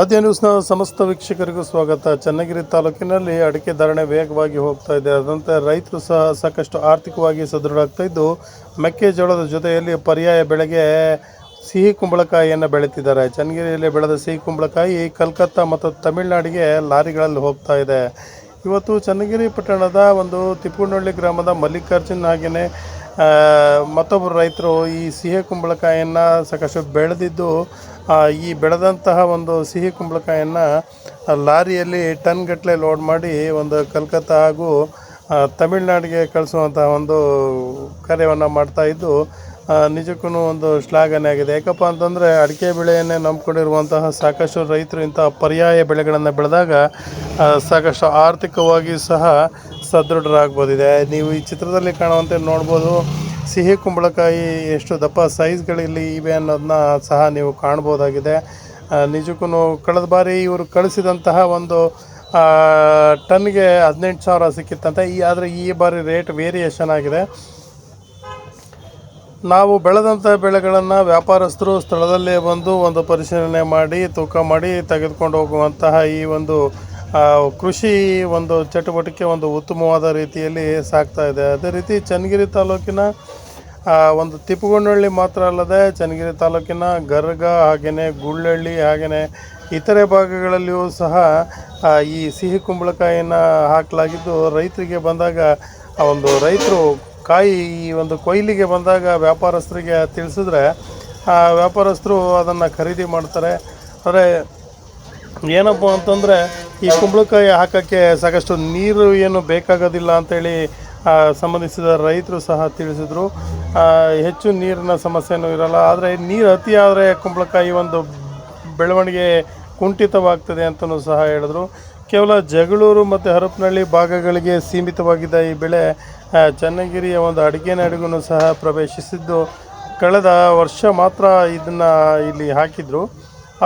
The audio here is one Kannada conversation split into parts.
ಆದ್ಯ ನ್ಯೂಸ್ನ ಸಮಸ್ತ ವೀಕ್ಷಕರಿಗೂ ಸ್ವಾಗತ. ಚನ್ನಗಿರಿ ತಾಲೂಕಿನಲ್ಲಿ ಅಡಿಕೆ ಧಾರಣೆ ವೇಗವಾಗಿ ಹೋಗ್ತಾ ಇದೆ. ಅದರಂತೆ ರೈತರು ಸಹ ಸಾಕಷ್ಟು ಆರ್ಥಿಕವಾಗಿ ಸದೃಢಾಗ್ತಾ ಇದ್ದು, ಮೆಕ್ಕೆಜೋಳದ ಜೊತೆಯಲ್ಲಿ ಪರ್ಯಾಯ ಬೆಳೆಗೆ ಸಿಹಿ ಕುಂಬಳಕಾಯಿಯನ್ನು ಬೆಳೀತಿದ್ದಾರೆ. ಚನ್ನಗಿರಿಯಲ್ಲಿ ಬೆಳೆದ ಸಿಹಿ ಕುಂಬಳಕಾಯಿ ಕಲ್ಕತ್ತಾ ಮತ್ತು ತಮಿಳುನಾಡಿಗೆ ಲಾರಿಗಳಲ್ಲಿ ಹೋಗ್ತಾ ಇದೆ. ಇವತ್ತು ಚನ್ನಗಿರಿ ಪಟ್ಟಣದ ಒಂದು ತಿಪ್ಪುನಹಳ್ಳಿ ಗ್ರಾಮದ ಮಲ್ಲಿಕಾರ್ಜುನ್ ಹಾಗೆಯೇ ಮತ್ತೊಬ್ಬರು ರೈತರು ಈ ಸಿಹಿ ಕುಂಬಳಕಾಯಿಯನ್ನು ಸಾಕಷ್ಟು ಬೆಳೆದಿದ್ದು ಈ ಬೆಳೆದಂತಹ ಒಂದು ಸಿಹಿ ಕುಂಬಳಕಾಯನ್ನು ಲಾರಿಯಲ್ಲಿ ಟನ್ ಗಟ್ಟಲೆ ಲೋಡ್ ಮಾಡಿ ಒಂದು ಕಲ್ಕತ್ತಾ ಹಾಗೂ ತಮಿಳ್ನಾಡಿಗೆ ಕಳಿಸುವಂತಹ ಒಂದು ಕಾರ್ಯವನ್ನು ಮಾಡ್ತಾ ಇದ್ದು ನಿಜಕ್ಕೂ ಒಂದು ಶ್ಲಾಘನೆ ಆಗಿದೆ. ಯಾಕಪ್ಪ ಅಂತಂದರೆ ಅಡಿಕೆ ಬೆಳೆಯನ್ನೇ ನಂಬ್ಕೊಂಡಿರುವಂತಹ ಸಾಕಷ್ಟು ರೈತರು ಇಂತಹ ಪರ್ಯಾಯ ಬೆಳೆಗಳನ್ನು ಬೆಳೆದಾಗ ಸಾಕಷ್ಟು ಆರ್ಥಿಕವಾಗಿ ಸಹ ಸದೃಢರಾಗ್ಬೋದಿದೆ ನೀವು ಈ ಚಿತ್ರದಲ್ಲಿ ಕಾಣುವಂತೆ ನೋಡ್ಬೋದು, ಸಿಹಿ ಕುಂಬಳಕಾಯಿ ಎಷ್ಟು ದಪ್ಪ ಸೈಜ್ಗಳಲ್ಲಿ ಇವೆ ಅನ್ನೋದನ್ನ ಸಹ ನೀವು ಕಾಣ್ಬೋದಾಗಿದೆ ನಿಜಕ್ಕೂ ಕಳೆದ ಬಾರಿ ಇವರು ಕಳಿಸಿದಂತಹ ಒಂದು ಟನ್ಗೆ ಹದಿನೆಂಟು ಸಾವಿರ ಸಿಕ್ಕಿತ್ತಂತೆ. ಈ, ಆದರೆ ಈ ಬಾರಿ ರೇಟ್ ವೇರಿಯೇಷನ್ ಆಗಿದೆ. ನಾವು ಬೆಳೆದಂಥ ಬೆಳೆಗಳನ್ನು ವ್ಯಾಪಾರಸ್ಥರು ಸ್ಥಳದಲ್ಲೇ ಬಂದು ಒಂದು ಪರಿಶೀಲನೆ ಮಾಡಿ, ತೂಕ ಮಾಡಿ ತೆಗೆದುಕೊಂಡು ಹೋಗುವಂತಹ ಈ ಒಂದು ಕೃಷಿ ಒಂದು ಚಟುವಟಿಕೆ ಒಂದು ಉತ್ತಮವಾದ ರೀತಿಯಲ್ಲಿ ಸಾಗ್ತಾ ಇದೆ. ಅದೇ ರೀತಿ ಚನ್ನಗಿರಿ ತಾಲೂಕಿನ ಒಂದು ತಿಪ್ಪುಗೊಂಡಳ್ಳಿ ಮಾತ್ರ ಅಲ್ಲದೆ ಚನ್ನಗಿರಿ ತಾಲೂಕಿನ ಗರ್ಗ ಹಾಗೆಯೇ ಗುಳ್ಳಳ್ಳಿ ಹಾಗೆಯೇ ಇತರೆ ಭಾಗಗಳಲ್ಲಿಯೂ ಸಹ ಈ ಸಿಹಿ ಕುಂಬಳಕಾಯಿಯನ್ನು ಹಾಕಲಾಗಿದ್ದು ರೈತರಿಗೆ ಬಂದಾಗ, ಆ ಒಂದು ರೈತರು ಕಾಯಿ ಈ ಒಂದು ಕೊಯ್ಲಿಗೆ ಬಂದಾಗ ವ್ಯಾಪಾರಸ್ಥರಿಗೆ ತಿಳಿಸಿದ್ರೆ ವ್ಯಾಪಾರಸ್ಥರು ಅದನ್ನು ಖರೀದಿ ಮಾಡ್ತಾರೆ. ಆದರೆ ಏನಪ್ಪ ಅಂತಂದರೆ ಈ ಕುಂಬಳಕಾಯಿ ಹಾಕೋಕ್ಕೆ ಸಾಕಷ್ಟು ನೀರು ಏನು ಬೇಕಾಗೋದಿಲ್ಲ ಅಂತೇಳಿ ಸಂಬಂಧಿಸಿದ ರೈತರು ಸಹ ತಿಳಿಸಿದರು. ಹೆಚ್ಚು ನೀರಿನ ಸಮಸ್ಯೆನೂ ಇರಲ್ಲ. ಆದರೆ ನೀರು ಅತಿ ಆದರೆ ಕುಂಬಳಕಾಯಿ ಒಂದು ಬೆಳವಣಿಗೆ ಕುಂಠಿತವಾಗ್ತದೆ ಅಂತಲೂ ಸಹ ಹೇಳಿದ್ರು. ಕೇವಲ ಜಗಳೂರು ಮತ್ತು ಹರಪನಹಳ್ಳಿ ಭಾಗಗಳಿಗೆ ಸೀಮಿತವಾಗಿದ್ದ ಈ ಬೆಳೆ ಚನ್ನಗಿರಿಯ ಒಂದು ಅಡಿಗೆ ನಡುಗೂ ಸಹ ಪ್ರವೇಶಿಸಿದ್ದು. ಕಳೆದ ವರ್ಷ ಮಾತ್ರ ಇದನ್ನು ಇಲ್ಲಿ ಹಾಕಿದರು.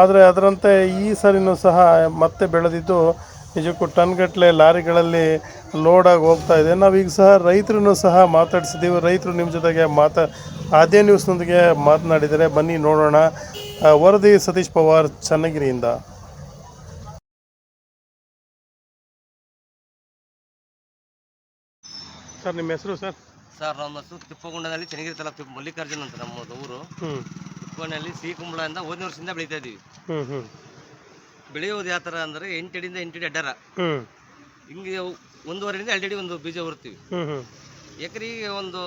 ಆದರೆ ಅದರಂತೆ ಈ ಸರಿನೂ ಸಹ ಮತ್ತೆ ಬೆಳೆದಿದ್ದು ನಿಜಕ್ಕೂ ಟನ್ಗಟ್ಟಲೆ ಲಾರಿಗಳಲ್ಲಿ ಲೋಡಾಗಿ ಹೋಗ್ತಾ ಇದೆ. ನಾವೀಗ ಸಹ ರೈತರನ್ನು ಸಹ ಮಾತಾಡಿಸಿದ್ದೀವಿ. ರೈತರು ನಿಮ್ಮ ಜೊತೆಗೆ ಮಾತಾ ಆದ್ಯ ನ್ಯೂಸ್ನೊಂದಿಗೆ ಮಾತನಾಡಿದರೆ ಬನ್ನಿ ನೋಡೋಣ. ವರದಿ ಸತೀಶ್ ಪವಾರ್ ಚನ್ನಗಿರಿಯಿಂದ. ಸರ್ ನಿಮ್ಮ ಹೆಸರು ಸರ್? ಸರ್ ನಮ್ಮ ಹೆಸರು ತಿಪ್ಪಗುಂಡದಲ್ಲಿ ಚನ್ನಗಿರಿ ತಲಾ ಮಲ್ಲಿಕಾರ್ಜುನ್ ಅಂತ ನಮ್ಮದು ಊರು. ಹ್ಞೂ ಸಿಹಿ ಕುಂಬಳ ಅಂತ ಹೋದ ವರ್ಷದಿಂದ ಬೆಳೀತಾ ಇದೀವಿ. ಹ್ಞೂ ಹ್ಞೂ ಬೆಳೆಯೋದು ಯಾವ ಥರ ಅಂದರೆ ಎಂಟಡಿಯಿಂದ ಎಂಟಡಿ ಅಡ್ಡರ. ಹ್ಞೂ ಹಿಂಗೆ ಒಂದೂವರೆಯಿಂದ ಎರಡು ಅಡಿ ಒಂದು ಬೀಜ ಹೊರ್ತೀವಿ. ಹ್ಞೂ ಹ್ಞೂ ಎಕರೆಗೆ ಒಂದು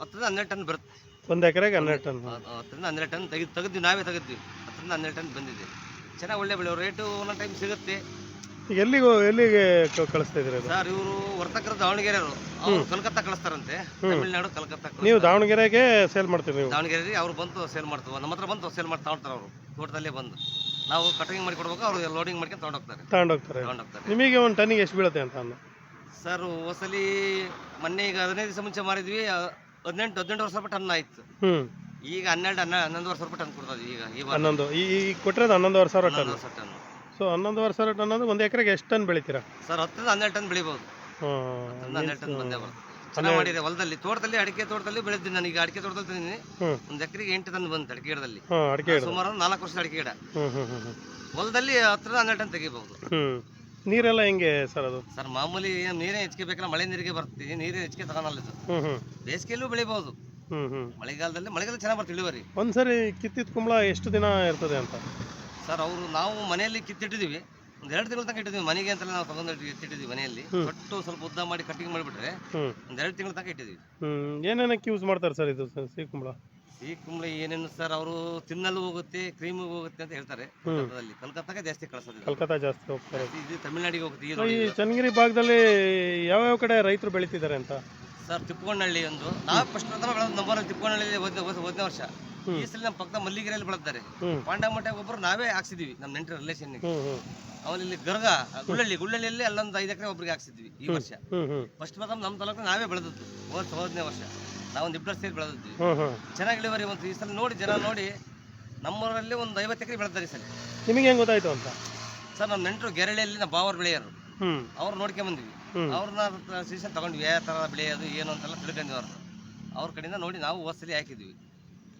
ಹತ್ತರಿಂದ ಹನ್ನೆರಡು ಟನ್ ಬರುತ್ತೆ. ಒಂದು ಎಕರೆಗೆ ಹನ್ನೆರಡು ಟನ್. ಹತ್ತರಿಂದ ಹನ್ನೆರಡು ಟನ್ ತೆಗೆದು ತೆಗೆದ್ವಿ ನಾವೇ ತೆಗೆದ್ವಿ. ಹತ್ತರಿಂದ ಹನ್ನೆರಡು ಟನ್ ಬಂದಿದೆ. ಚೆನ್ನಾಗಿ ಒಳ್ಳೆ ಬೆಳೆ ರೇಟು ಒಂದೊಂದು ಟೈಮ್ ಸಿಗುತ್ತೆ. ಎಲ್ಲಿಗೆ ಎಲ್ಲಿಗೆ ಕಳಿಸ್ತಾ ಇದ್ದಾರೆ ಸರ್ ಇವರು ವರ್ತಕರು ದಾವಣಗೆರೆಯವರು. ಅವರು ಕಲ್ಕತ್ತಾ ಕಳಿಸ್ತಾರಂತೆ. ತಮಿಳ್ನಾಡು ಕಲ್ಕತ್ತಾ. ನೀವು ದಾವಣಗೆರೆಗೆ ಸೇಲ್ ಮಾಡ್ತೀವಿ ನೀವು. ದಾವಣಗೆರೆ ಅವ್ರು ಬಂದು ಸೇಲ್ ಮಾಡ್ತಾರೆ ನಮ್ಮ ಹತ್ರ ಬಂದು ಸೇಲ್ ಮಾಡಿ ತಗೊಳ್ತಾರೆ ಅವರು. ತೋಟದಲ್ಲೇ ಬಂದು. ನಾವು ಕಟಿಂಗ್ ಮಾಡಿ ಕೊಡ್ಬೇಕು ಅವ್ರು ಲೋಡಿಂಗ್ ಮಾಡ್ಕೊಂಡು ತಗೊಂಡೋಗ್ತಾರೆ ತಗೊಂಡೋಗ್ತಾರೆ ತಗೊಂಡೋಗ್ತಾರೆ ನಿಮಗೆ ಒಂದು ಟನ್ನಿಗೆ ಎಷ್ಟು ಬೀಳುತ್ತೆ ಅಂತ ಅಂದು. ಸರ್ ಹೊಸಲಿ ಮೊನ್ನೆ ಈಗ ಹದಿನೈದು ದಿವಸ ಮುಂಚೆ ಮಾರಿದ್ವಿ ಹದಿನೆಂಟು ಹದಿನೆಂಟು ವರ್ಷ ರೂಪಾಯಿ ಟನ್ ಆಯ್ತು. ಹ್ಞೂ ಈಗ ಹನ್ನೆರಡು ಹನ್ನ ಹನ್ನೊಂದು ವರ್ಷ ರೂಪಾಯಿ ಟನ್ ಕೊಡ್ತದೆ ಈಗ ಈ ವಾರ ಹನ್ನೊಂದು. ಈ ಕೊಟ್ಟರೆ ಕೊಟ್ಟಿರೋದು ಹನ್ನೊಂದುವರೆ ಸಾವಿರ ಟನ್. ಹನ್ನೊಂದು ವರ್ಷ ಟನ್. ಸೊ ಹನ್ನೊಂದುವರೆ ಸಾವಿರ ಟನ್ ಅಂದ್ರೆ ಒಂದು ಎಕರೆಗೆ ಎಷ್ಟು ಟನ್ ಬೆಳಿತೀರಾ? ಸರ್ ಹತ್ತರಿಂದ ಹನ್ನೆರಡು ಟನ್ ಬೆಳಿಬೋದು. ಹತ್ತರಿಂದ ಹನ್ನೆರಡು ಟನ್ ಬಂದೇ ಬರುತ್ತೆ ಚೆನ್ನಾಗಿ ಮಾಡಿದೆ ಹೊಲದಲ್ಲಿ ತೋಟದಲ್ಲಿ ಅಡಿಕೆ ತೋಟದಲ್ಲಿ ಬೆಳೆದಿದ್ದೀನಿ ನಾನು ಈಗ ಅಡಿಕೆ ತೋಟದಲ್ಲಿ ತಂದಿದ್ದೀನಿ. ಒಂದ್ ಒಂದು ಎಕರೆಗೆ ಎಂಟು ಟನ್ ಬಂತು ಅಡಿಕೆ ಗಿಡದಲ್ಲಿ. ಹಾಂ ಅಡಿಕೆ ಗಿಡ. ಸುಮಾರು ನಾಲ್ಕು ವರ್ಷದ ಅಡಿಕೆ ಗಿಡ. ಹ್ಞೂ ಹ್ಞೂ ಹ್ಞೂ ಹ್ಞೂ ಹೊಲದಲ್ಲಿ ಹತ್ತರಿಂದ ಹನ್ನೆರಡು ಟನ್ ತೆಗಿಬಹುದು. ಹ್ಞೂ ನೀರೆಲ್ಲ ಹೆಂಗೆ ಸರ್ ಅದು? ಸರ್ ಮಾಮೂಲಿ ಏನು ನೀರೇ ಹೆಚ್ಚಿಗೆ ಬೇಕಲ್ಲ ಮಳೆ ನೀರಿಗೆ ಬರ್ತೀನಿ ನೀರೇ ಹೆಚ್ಚಿಗೆ ತಗೊಳಲ್ಲ ಸರ್ ಹ್ಞೂ ಹ್ಞೂ ಬೇಸಿಗೆಯಲ್ಲೂ ಬೆಳಿಬಹುದು. ಹ್ಞೂ ಹ್ಞೂ ಮಳೆಗಾಲದಲ್ಲಿ ಮಳೆಗಾಲ ಚೆನ್ನಾಗಿ ಬರ್ತದೆ ಇಳುವರಿ. ಒಂದು ಸರಿ ಕಿತ್ತಿದ ಕುಂಬಳ ಎಷ್ಟು ದಿನ ಇರ್ತದೆ ಅಂತ? ಸರ್ ಅವರು ನಾವು ಮನೆಯಲ್ಲಿ ಕಿತ್ತಿಟ್ಟಿದ್ದೀವಿ. ಒಂದು ಎರಡು ತಿಂಗಳ ತನಕ ಇಟ್ಟಿದ್ವಿ. ಮನೆಗೆ ಅಂತ ನಾವು ತಗೊಂಡು ಇಟ್ಟಿದ್ವಿ ಮನೆಯಲ್ಲಿ. ಕಟ್ಟು ಸ್ವಲ್ಪ ಉದ್ದ ಮಾಡಿ ಕಟ್ಟಿಂಗ್ ಮಾಡಿಬಿಟ್ರೆ ಒಂದ್ ಒಂದು ಎರಡು ತಿಂಗಳ ತನಕ ಇಟ್ಟಿದ್ವಿ. ಏನೇನಕ್ಕೆ ಯೂಸ್ ಮಾಡ್ತಾರೆ ಸರ್ ಇದು ಸ- ಸಿಹಿ ಕುಂಬಳ? ಈ ಕುಂಬಳ ಏನೇನು ಸರ್ ಅವರು ತಿನ್ನಲು ಹೋಗುತ್ತೆ ಕ್ರೀಮ್ ಹೋಗುತ್ತೆ ಅಂತ ಹೇಳ್ತಾರೆ ಕಲ್ಕತ್ತಾದಲ್ಲಿ. ಕಲ್ಕತ್ತಾಗೆ ಜಾಸ್ತಿ ಕಳಿಸೋದು ಕಲ್ಕತ್ತಾ ಜಾಸ್ತಿ ಹೋಗ್ತಾರೆ. ಇದು ತಮಿಳ್ನಾಡಿಗೆ ಹೋಗುತ್ತೆ. ಈ ಈ ನೋಡಿ ಚನ್ನಗಿರಿ ಭಾಗದಲ್ಲಿ ಯಾವ್ಯಾವ ಕಡೆ ರೈತರು ಬೆಳೀತಿದ್ದಾರೆ ಅಂತ? ಸರ್ ತಿಪ್ಪಗೊಂಡಹಳ್ಳಿ ಒಂದು. ನಾವು ಫಸ್ಟ್ ಪ್ರಥಮ ಬೆಳೆದ ನಂಬರಲ್ಲಿ ತಿಪ್ಪಗೊಂಡಹಳ್ಳಿ ಓದನೇ ವರ್ಷ. ಈ ಸಲ ನಮ್ಮ ಪಕ್ಕದ ಮಲ್ಲಿಗೆರೆಯಲ್ಲಿ ಬೆಳೆದಾರೆ ಪಾಂಡಮಟ್ಟೆ ಒಬ್ಬರು ನಾವೇ ಹಾಕ್ಸಿದೀವಿ ನಮ್ಮ ನೆಂಟರ ಹ್ಞೂ ಅವನಲ್ಲಿ ಇಲ್ಲಿ ಗರ್ಗ ಗುಳ್ಳಳ್ಳಿ ಗುಳ್ಳಳ್ಳಿಯಲ್ಲಿ ಅಲ್ಲೊಂದು ಐದು ಎಕರೆ ಒಬ್ರಿಗೆ ಹಾಕ್ಸಿದ್ವಿ ಈ ವರ್ಷ. ಫಸ್ಟ್ ಪ್ರಥಮ ನಮ್ಮ ತಾಲೂಕು ನಾವೇ ಬೆಳೆದದ್ದು ಹೋದ ಹೋದನೇ ವರ್ಷ. ನಾವೊಂದು ಇಬ್ಬರು ಸೇರಿ ಬೆಳೆದಿದ್ವಿ. ಚೆನ್ನಾಗಿ ಇಳುವರಿ ಬಂತು ಈ ಸಲ ನೋಡಿ ಜನ ನೋಡಿ. ನಮ್ಮೂರಲ್ಲಿ ಒಂದು ಐವತ್ತು ಎಕರೆ ಬೆಳೆದಾರೆ ಈ ಸಲ. ನಿಮಗೆ ಹೆಂಗೆ ಗೊತ್ತಾಯ್ತು ಅಂತ? ಸರ್ ನಮ್ಮ ನೆಂಟರು ಗೆರಳಿಯಲ್ಲಿ ನಮ್ಮ ಬಾವರ್ ಬೆಳೆಯರು. ಅವ್ರು ನೋಡ್ಕೊಂಬಂದ್ವಿ ಹ್ಮ್. ಅವ್ರನ್ನ ಸೀಸನ್ ತಗೊಂಡ್ವಿ ಯಾವ ಥರ ಅದು ಏನು ಅಂತೆಲ್ಲ ತಿಳ್ಕೊಂಡ್ವಿ ಅವ್ರದ್ದು ಅವ್ರ ಕಡೆಯಿಂದ ನೋಡಿ ನಾವು ಹೊಸಲಿ ಸಲ ಹಾಕಿದ್ವಿ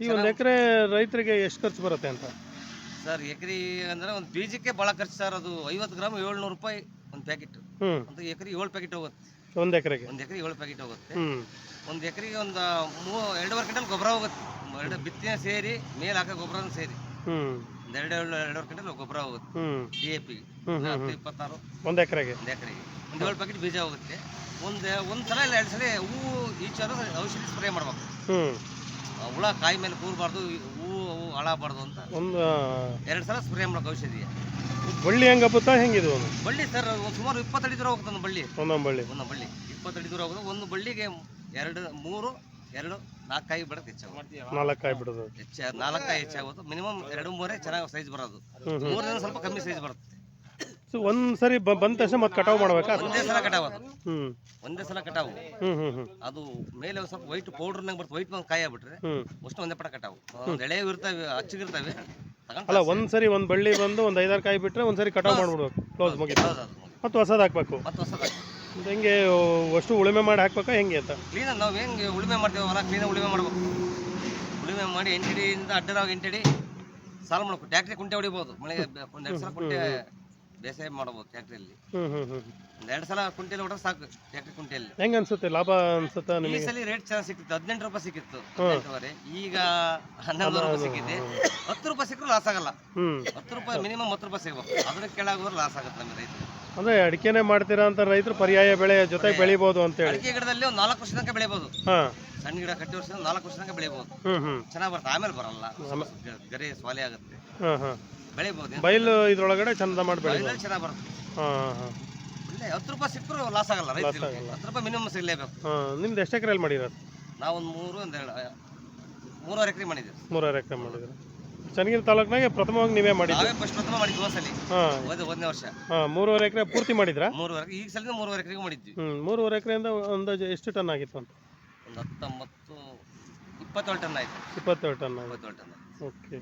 ಈ ಒಂದು ಎಕರೆ ರೈತರಿಗೆ ಎಷ್ಟು ಖರ್ಚು ಬರುತ್ತೆ ಅಂತ? ಸರ್ ಎಕರೆ ಅಂದ್ರೆ ಒಂದು ಬೀಜಕ್ಕೆ ಭಾಳ ಖರ್ಚು ಸರ್ ಅದು. ಐವತ್ತು ಗ್ರಾಮ್ ಏಳ್ನೂರು ರೂಪಾಯಿ ಒಂದು ಪ್ಯಾಕೆಟ್. ಅಂತ ಎಕರೆ ಏಳು ಪ್ಯಾಕೆಟ್ ಹೋಗುತ್ತೆ. ಒಂದು ಎಕರೆಗೆ? ಒಂದು ಎಕರೆ ಏಳು ಪ್ಯಾಕೆಟ್ ಹೋಗುತ್ತೆ. ಒಂದು ಎಕರೆಗೆ ಒಂದು ಮೂ ಎರಡೂವರೆ ಕ್ವಿಂಟಲ್ ಗೊಬ್ಬರ ಹೋಗುತ್ತೆ. ಎರಡು ಬಿತ್ತನೆ ಸೇರಿ ಮೇಲೆ ಹಾಕೋ ಗೊಬ್ಬರನ ಸೇರಿ. ಎರಡು ಎರಡು ಎರಡೂವರೆ ಕ್ವಿಂಟಲ್ ಗೊಬ್ಬರ ಹೋಗುತ್ತೆ. ಡಿ ಎ ಹತ್ತು ಇಪ್ಪತ್ತಾರು. ಒಂದು ಎಕರೆಗೆ? ಒಂದು ಎಕರೆಗೆ. ಒಂದು ಏಳು ಪ್ಯಾಕೆಟ್ ಬೀಜ ಹೋಗುತ್ತೆ. ಒಂದು ಒಂದು ಸಲ ಇಲ್ಲ ಎರಡು ಸಲ ಹೂವು ಈಚಾರು ಔಷಧಿ ಸ್ಪ್ರೇ ಮಾಡ್ಬೇಕು. ಹುಳ ಕಾಯಿ ಮೇಲೆ ಕೂರಬಾರ್ದು ಹೂವು ಹೂವು ಹಾಳಾಗಬಾರ್ದು ಅಂತ. ಒಂದು ಎರಡು ಸಲ ಸ್ಪ್ರೇ ಮಾಡ್ಬೇಕು ಔಷಧಿ. ಬಳ್ಳಿ ಹೆಂಗ ಹಬ್ಬುತ್ತಾ ಹೆಂಗಿದು ಒಂದು ಬಳ್ಳಿ ಸರ್ ಒಂದು ಸುಮಾರು ಇಪ್ಪತ್ತಡಿ ದೂರ ಹೋಗುತ್ತೆ ಒಂದು ಬಳ್ಳಿ. ಒಂದೊಂದು ಬಳ್ಳಿ. ಒಂದು ಬಳ್ಳಿ. ಇಪ್ಪತ್ತಡಿ ದೂರ ಹೋಗುದು ಒಂದು ಬಳ್ಳಿಗೆ ಎರಡು ಮೂರು ಎರಡು ನಾಲ್ಕು ಕಾಯಿ ಬಿಡೋದು ಹೆಚ್ಚಾಗುತ್ತೆ. ನಾಲ್ಕು ಕಾಯಿ ಬಿಡೋದು. ಹೆಚ್ಚ ನಾಲ್ಕು ಕಾಯಿ ಹೆಚ್ಚಾಗೋದು ಮಿನಿಮಮ್ ಎರಡು ಮೂರೇ ಚೆನ್ನಾಗಿ ಸೈಜ್ ಬರೋದು. ಮೂರರಿಂದ ಸ್ವಲ್ಪ ಕಮ್ಮಿ ಸೈಜ್ ಬರುತ್ತೆ. ಸೊ ಒಂದು ಸರಿ ಬ ಬಂದ ತಕ್ಷಣ ಮತ್ತೆ ಕಟಾವು ಮಾಡ್ಬೇಕಾ? ಒಂದೇ ಸಲ ಕಟಾವು. ಅದು ಹ್ಞೂ ಒಂದೇ ಸಲ ಕಟಾವು. ಹ್ಮ್ ಹ್ಮ್ ಅದು ಮೇಲೆ ಒಂದ್ ಸ್ವಲ್ಪ ವೈಟ್ ಪೌಡರ್ನಾಗ ಬರ್ತದೆ. ವೈಟ್ ಒಂದು ಕಾಯಿ ಆಗ್ಬಿಟ್ರೆ ಹ್ಮ್. ಅಷ್ಟು ಒಂದೇ ಪಟ ಕಟಾವು. ಒಂದ್ ಎಳೆವು ಇರ್ತವೆ ಅಚ್ಚಗಿರ್ತವೆ ತಗೊಂಡು ಅಲ್ಲ ಒಂದು ಸರಿ ಒಂದು ಬಳ್ಳಿ ಬಂದು ಒಂದ್ ಐದಾರು ಕಾಯಿ ಬಿಟ್ರೆ ಒಂದ್ಸರಿ ಕಟಾವು ಮಾಡ್ಬಿಡ್ಬೇಕು. ಕ್ಲೋಸ್ ಮುಗಿ ಹೌದು ಅದು ಮತ್ತು ಹೊಸದು ಹಾಕ್ಬೇಕು. ಮತ್ತೆ ಹೊಸದ ಇದು ಹೆಂಗೆ ಅಷ್ಟು ಉಳುಮೆ ಮಾಡಿ ಹಾಕ್ಬೇಕಾ ಹೆಂಗೆ ಅಂತ? ಕ್ಲೀನ್ ನಾವು ಹೆಂಗೆ ಉಳುಮೆ ಮಾಡ್ತೀವಿ ಹೊಲ ಕ್ಲೀನ್ ಉಳುಮೆ ಮಾಡ್ಬೇಕು. ಉಳುಮೆ ಮಾಡಿ ಎಂಟಿಡಿಯಿಂದ ಅಡ್ಡರಾಗಿ ಎಂಟಡಿ ಸಾಲ ಮಾಡ್ಬೇಕು. ಟ್ಯಾಕ್ಟ್ರಿ ಕುಂಟೆ ಹೊಡಿಬೋದು. ಮಳೆಗೆ ಒಂದ್ ಎರಡು ಸಲ ಕುಂಟೆ ಬೇಸಾಯ ಮಾಡ್ಬೋದು ಟ್ಯಾಕ್ಟ್ರಿಯಲ್ಲಿ ಒಂದು ಎರಡು ಸಲ ಕುಂಟೆ ಹೊಡೆದ್ರೆ ಸಾಕು ಟ್ಯಾಕ್ಟ್ರಿ ಕುಂಟೆಯಲ್ಲಿ ಹೆಂಗ ಅನ್ಸುತ್ತೆ? ಲಾಭ ಅನ್ಸುತ್ತಾ ಈ ನಿಮಗೆ? ಸಲ ರೇಟ್ ಚೆನ್ನಾಗಿ ಸಿಕ್ಕಿತ್ತು. ಹದಿನೆಂಟು ರೂಪಾಯಿ ಸಿಕ್ಕಿತ್ತು. ಹದಿನೆಂಟುವರೆ. ಈಗ ಹನ್ನೊಂದು ರೂಪಾಯಿ ಸಿಕ್ಕಿದೆ. ಹತ್ತು ರೂಪಾಯಿ ಸಿಕ್ಕರು ಲಾಸ್ ಆಗಲ್ಲ. ಹ್ಞೂ ಹತ್ತು ರೂಪಾಯಿ ಮಿನಿಮಮ್ ಹತ್ತು ರೂಪಾಯಿ ಸಿಗಬೇಕು. ಅದ್ರ ಕೆಳಗೆ ಲಾಸ್ ಆಗುತ್ತೆ ನಮಗೆ ರೈತರು ಅಂದ್ರೆ ಅಡಿಕೆನೆ ಮಾಡ್ತೀರಾ ಅಂತ ರೈತರು ಪರ್ಯಾಯ ಬೆಳೆ ಜೊತೆಗೆ ಬೆಳಿಬೋದು ಅಂತೇಳಿ ಅಡಿಕೆ ಗಿಡದಲ್ಲಿ ಒಂದು ನಾಲ್ಕು ವರ್ಷ ತನಕ ಬೆಳಿಬೋದು. ಹಾಂ. ಸಣ್ಣ ಗಿಡ ಕಟ್ಟಿ ವರ್ಷ ನಾಲ್ಕು ವರ್ಷ ತನಕ ಬೆಳಿಬೋದು. ಹ್ಮ್ ಹ್ಞೂ ಚೆನ್ನಾಗಿ ಬರುತ್ತೆ ಆಮೇಲೆ ಬರಲ್ಲ. ಗರಿ ಸ್ವಾಲಿ ಆಗುತ್ತೆ. ಹಾ ಹಾಂ. ಬೆಳಿಬೋದು. ಬಯಲು ಇದ್ರೊಳಗಡೆ ಚಂದ ಮಾಡಿ ಬೆಳಿಬೋದು. ಚೆನ್ನಾಗಿ ಬರುತ್ತೆ. ಹಾಂ ಹಾಂ. ಒಳ್ಳೆ ಹತ್ತು ರೂಪಾಯಿ ಸಿಕ್ಕರು ಲಾಸ್ ಆಗಲ್ಲ ರೈತರಿಗೆ. ಹತ್ತು ರೂಪಾಯಿ ಮಿನಿಮಮ್ ಸಿಗಲೇಬೇಕು. ಹಾಂ ನಿಮ್ದು ಎಷ್ಟು ಎಕರೆಯಲ್ಲಿ ಮಾಡಿರೋದು? ನಾವು ಒಂದು ಮೂರು ಒಂದು ಎರಡು ಮೂರುವರೆ ಎಕರೆ ಮಾಡಿದ್ದೀವಿ. ಮೂರುವರೆ ಎಕರೆ ಮಾಡಿದ್ರೆ ಚನ್ನಗಿರಿ ತಾಲೂಕಿನಾಗೆ ಪ್ರಥಮವಾಗಿ ನೀವೇ ಮಾಡಿದ್ರೆ ನಾವೇ ಫಸ್ಟ್ ಪ್ರಥಮ ಮಾಡಿದ್ವಿ ಸಲ. ಹಾಂ. ಓದಿ ಒಂದನೇ ವರ್ಷ. ಹಾಂ ಮೂರುವರೆ ಎಕರೆ ಪೂರ್ತಿ ಮಾಡಿದ್ರಾ? ಮೂರುವರೆ ಈಗ ಸಲ ಮೂರುವರೆ ಎಕರೆಗೆ ಮಾಡಿದ್ವಿ. ಹ್ಞೂ ಮೂರುವರೆ ಎಕರೆಯಿಂದ ಅಂದಾಜು ಎಷ್ಟು ಟನ್ ಆಗಿತ್ತು ಅಂತ? ಒಂದು ಹತ್ತೊಂಬತ್ತು ಇಪ್ಪತ್ತೇಳು ಟನ್ ಆಯ್ತು. ಇಪ್ಪತ್ತೇಳು ಟನ್ ಇಪ್ಪತ್ತೇಳು ಟನ್ ಓಕೆ.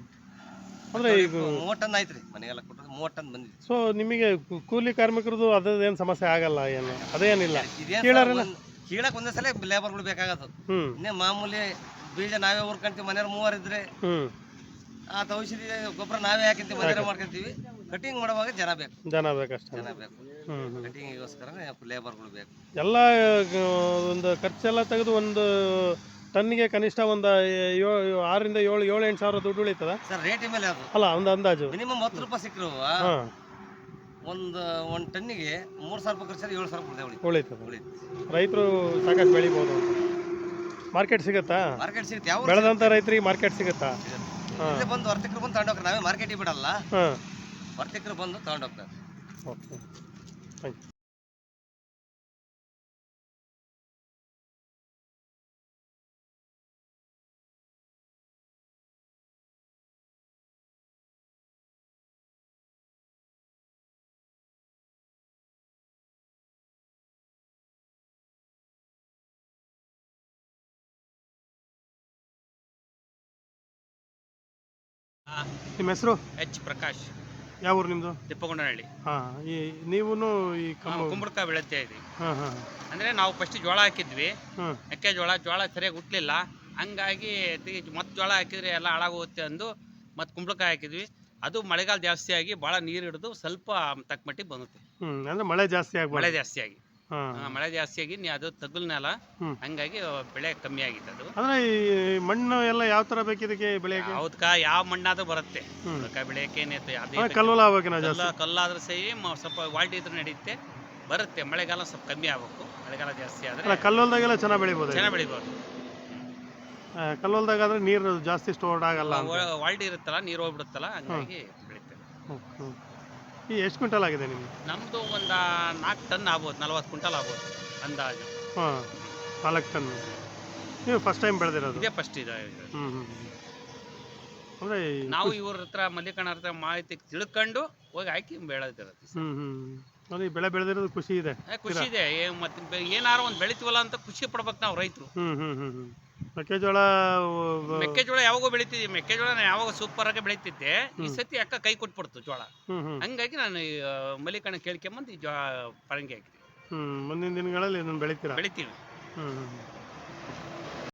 ಅಂದರೆ ಈಗ ಮೂವತ್ತು ಟನ್ ಐತ್ರಿ ಮನೆಗೆಲ್ಲ ಕೊಟ್ಟರೆ ಮೂವತ್ತು ಟನ್ ಬಂದಿದೆ ಸೊ ನಿಮಗೆ ಕು- ಕೂಲಿ ಕಾರ್ಮಿಕರದು ಅದೇನು ಸಮಸ್ಯೆ ಆಗಲ್ಲ ಏನು? ಅದೇನಿಲ್ಲ? ಇದೇನ್ ಕೀಳಾರೆಲ್ಲ? ಸರ್, ಒಂದ್- ಕೀಳಕ್ ಒಂದೇ ಸಲ ಲೇಬರ್ಗಳು ಬೇಕಾಗೋದು. ಹ್ಞೂ ಇನ್ನೇ ಮಾಮೂಲಿ ಬೀಜ ನಾವೇ ಊರ್ಕೊಂತೀವಿ ಮನೆಯವ್ರು ಮೂವರು ಇದ್ರೆ. ಹ್ಞೂ ಆ ಔಷಧಿ ಗೊಬ್ಬರ ನಾವೇ ಹಾಕಿರ್ತೀವಿ ಮನೆಯವ್ರು ಮಾಡ್ಕೊಂತೀವಿ. ಕಟಿಂಗ್ ಮಾಡುವಾಗ ಜನ ಬೇಕು. ಜನ ಬೇಕಷ್ಟೇ ಜನ ಬೇಕು. ಹ್ಞೂ ಹ್ಞೂ ಕಟಿಂಗಿಗೋಸ್ಕರನೇ ಲೇಬರ್ಗಳು ಬೇಕು. ಎಲ್ಲ ಒಂದು ಖರ್ಚೆಲ್ಲ ತೆಗೆದು ಒಂದು ಟನ್ನಿಗೆ ಕನಿಷ್ಠ ಒಂದು ಏಳು ಆರರಿಂದ ಏಳು ಏಳು ಎಂಟು ಸಾವಿರ ದುಡ್ಡು ಉಳಿತದ? ಸರ್ ರೇಟ್ ಮೇಲೆ ಅದು. ಅಲ್ಲ ಒಂದು ಅಂದಾಜು. ಮಿನಿಮಮ್ ಹತ್ತು ರೂಪಾಯಿ ಸಿಕ್ಕರು ಹಾಂ. ಒಂದು ಒಂದು ಟನ್ನಿಗೆ ಮೂರು ಸಾವಿರ ರೂಪಾಯಿ ಖರ್ಚು ಏಳು ಸಾವಿರ ರೂಪಾಯಿ ಉಳಿತದೆ. ಉಳಿತದ. ಉಳಿತು ರೈತರು ಸಾಕಷ್ಟು ಬೆಳಿಬೋದು ಮಾರ್ಕೆಟ್ ಸಿಗುತ್ತಾ? ಮಾರ್ಕೆಟ್ ಸಿಗುತ್ತೆ. ಯಾವ ಬೆಳೆದಂಥ ರೈತರಿಗೆ ಮಾರ್ಕೆಟ್ ಸಿಗುತ್ತಾ? ಇಲ್ಲೇ ಬಂದು ವರ್ತಕರು ಬಂದು ತಗೊಂಡೋಗ್ತಾರೆ. ನಾವೇ ಮಾರ್ಕೆಟಿಗೆ ಬಿಡಲ್ಲ. ಹಾಂ. ವರ್ತಕರು ಬಂದು ತಗೊಂಡೋಗ್ತಾರೆ. ಓಕೆ. Thank you. ನಿಮ್ಮ ಹೆಸರು? ಎಚ್ ಪ್ರಕಾಶ್. ಯಾವ ಊರು ನಿಮ್ಮದು ತಿಪ್ಪಗೊಂಡನಹಳ್ಳಿ. ಹಾಂ ಈ ನೀವು ಈ ಕಮ್ಮ ಕುಂಬಳಕಾಯಿ ಬೆಳೆತಾ ಇದ್ವಿ. ಹಾಂ ಹಾಂ. ಅಂದರೆ ನಾವು ಫಸ್ಟ್ ಜೋಳ ಹಾಕಿದ್ವಿ. ಹಾಂ. ಮೆಕ್ಕೆಜೋಳ ಜೋಳ ಸರಿಯಾಗಿ ಹುಟ್ಟಲಿಲ್ಲ ಹಂಗಾಗಿ ಮತ್ತೆ ಜೋಳ ಹಾಕಿದ್ರೆ ಎಲ್ಲ ಹಾಳಾಗೋಗುತ್ತೆ ಅಂದು ಮತ್ತೆ ಕುಂಬಳಕಾಯಿ ಹಾಕಿದ್ವಿ. ಅದು ಮಳೆಗಾಲ ಜಾಸ್ತಿ ಆಗಿ ಭಾಳ ನೀರು ಹಿಡಿದು ಸ್ವಲ್ಪ ತಕ್ಕ ಮಟ್ಟಿಗೆ ಬಂದುತ್ತೆ. ಹ್ಞೂ ಅಂದರೆ ಮಳೆ ಜಾಸ್ತಿ ಮಳೆ ಆಗ್ಬಾರ್ದು. ಜಾಸ್ತಿ ಆಗಿ ಆ, ಮಳೆ ಜಾಸ್ತಿ ಆಗಿ ನೀ ಅದು ತಗ್ಗಲ್ ನೆಲ. ಹ್ಮ್. ಹಂಗಾಗಿ ಬೆಳೆ ಕಮ್ಮಿ ಆಗಿತ್ತು ಅದು. ಅಂದ್ರೆ ಈ ಮಣ್ಣು ಎಲ್ಲ ಯಾವ ತರ ಬೇಕು ಇದಕ್ಕೆ ಬೆಳೆಯೋಕ್ಕೆ ಅವದ್ಕ ಯಾವ ಮಣ್ಣಾದ್ರೂ ಬರುತ್ತೆ. ಹ್ಮ್. ಬೆಳೆಯಕ್ಕೆ ಏನಿತ್ತು ಅದೇ ಅಂದರೆ ಕಲ್ಲುಲ ಆಗ್ಬೇಕಿನ ಜಾಸ್ತಿ. ಕಲ್ಲ ಕಲ್ಲಾದ್ರೂ ಸಹಿ ಮ- ಸ್ವಲ್ಪ ವಾಲ್ಟಿ ಇದ್ರೆ ನಡೆಯುತ್ತೆ ಬರುತ್ತೆ ಮಳೆಗಾಲ ಸ್ವಲ್ಪ ಕಮ್ಮಿ ಆಗ್ಬೇಕು. ಮಳೆಗಾಲ ಜಾಸ್ತಿ ಆದ್ರೆ ಕಲ್ಲೊಲ್ದಾಗೆಲ್ಲ ಚೆನ್ನಾಗಿ ಬೆಳಿಬೋದು ಚೆನ್ನಾಗಿ ಬೆಳಿಬೋದು. ಕಲ್ಲೊಲ್ದಾಗ ನೀರ್ ನೀರು ಜಾಸ್ತಿ ಸ್ಟೋರ್ ಆಗಲ್ಲ ಅಂತ. ವಾಲ್ಟಿ ಇರುತ್ತಲ್ಲ ನೀರು ಹೋಗ್ಬಿಡುತ್ತಲ್ಲ ಹಂಗಾಗಿ ಬೆಳಿತೇವೆ. ಹ್ಮ್, ಹ್ಮ್. ಈ ಎಷ್ಟು ಕ್ವಿಂಟಲ್ ಆಗಿದೆ ನಿಮಗೆ ನಮ್ದು ಒಂದು ನಾಲ್ಕು ಟನ್ ಆಗ್ಬೋದು ನಲ್ವತ್ತು ಕ್ವಿಂಟಲ್ ಆಗ್ಬೋದು ಅಂದಾಜು. ಹಾಂ ನಾಲ್ಕು ಟನ್. ನೀವು ಫಸ್ಟ್ ಟೈಮ್ ಬೆಳೆದಿರೋದು? ಇದೇ ಫಸ್ಟ್ ಇದೆ. ಇದು. ಹ್ಞೂ ಹ್ಞೂ ಅಂದರೆ ನಾವು ಇವ್ರ ಹತ್ರ ಮಲ್ಲಿಕಣ್ಣ ಹತ್ರ ಮಾಹಿತಿ ತಿಳ್ಕೊಂಡು ಹೋಗಿ ಹಾಕಿ ಬೆಳೆದಿರೋದು ಹ್ಞೂ ಹ್ಞೂ ಅಂದರೆ ಈ ಬೆಳೆ ಬೆಳೆದಿರೋದು ಖುಷಿ ಇದೆ. ಏ, ಖುಷಿ ಇದೆ. ಏ- ಮತ್ತೆ ಬೆ- ಏನಾರು ಒಂದು ಬೆಳಿತೀವಲ್ಲ ಅಂತ ಖುಷಿ ಪಡ್ಬೇಕು ನಾವು ರೈತರು. ಹ್ಞೂ ಹ್ಞೂ ಹ್ಞೂ ಹ್ಞೂ ಮೆಕ್ಕೆಜೋಳ ಮೆಕ್ಕೆಜೋಳ ಯಾವಾಗೂ ಬೆಳಿತಿದ್ವಿ ಮೆಕ್ಕೆಜೋಳ ನಾನು ಯಾವಾಗ ಸೂಪರ್ ಆಗಿ ಬೆಳಿತಿದ್ದೆ ಈ ಸತಿ ಅಕ್ಕ ಕೈ ಕೊಟ್ಬಿಡ್ತು ಜೋಳ. ಹಂಗಾಗಿ ನಾನು ಮಲ್ಲಿಕಣ್ಣ ಕೇಳ್ಕೊಂಬಂದು ಈ ಜೋ ಪರಂಗಿ ಹಾಕಿದ್ವಿ ಹ್ಞೂ ಮುಂದಿನ ದಿನಗಳಲ್ಲಿ ಇದನ್ನು ಬೆಳಿತೀರಾ? ಬೆಳಿತೀವಿ